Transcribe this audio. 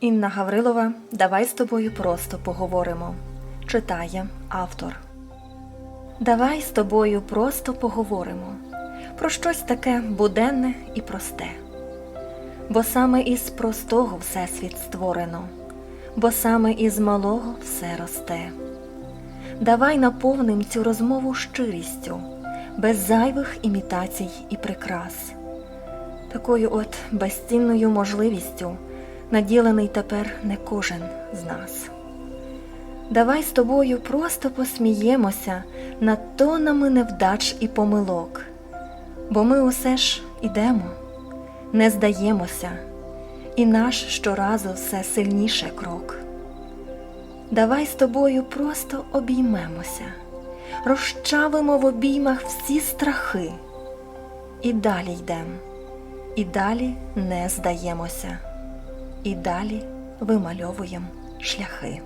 Інна Гаврилова, давай з тобою просто поговоримо. Читає автор. Давай з тобою просто поговоримо про щось таке буденне і просте. Бо саме із простого Всесвіт створено, бо саме із малого все росте. Давай наповним цю розмову щирістю, без зайвих імітацій і прикрас. Такою от безцінною можливістю наділений тепер не кожен з нас. Давай з тобою просто посміємося над тонами невдач і помилок, бо ми усе ж ідемо, не здаємося, і наш щоразу все сильніше крок. Давай з тобою просто обіймемося, розчавимо в обіймах всі страхи, і далі йдем, і далі не здаємося, і далі вимальовуємо шляхи.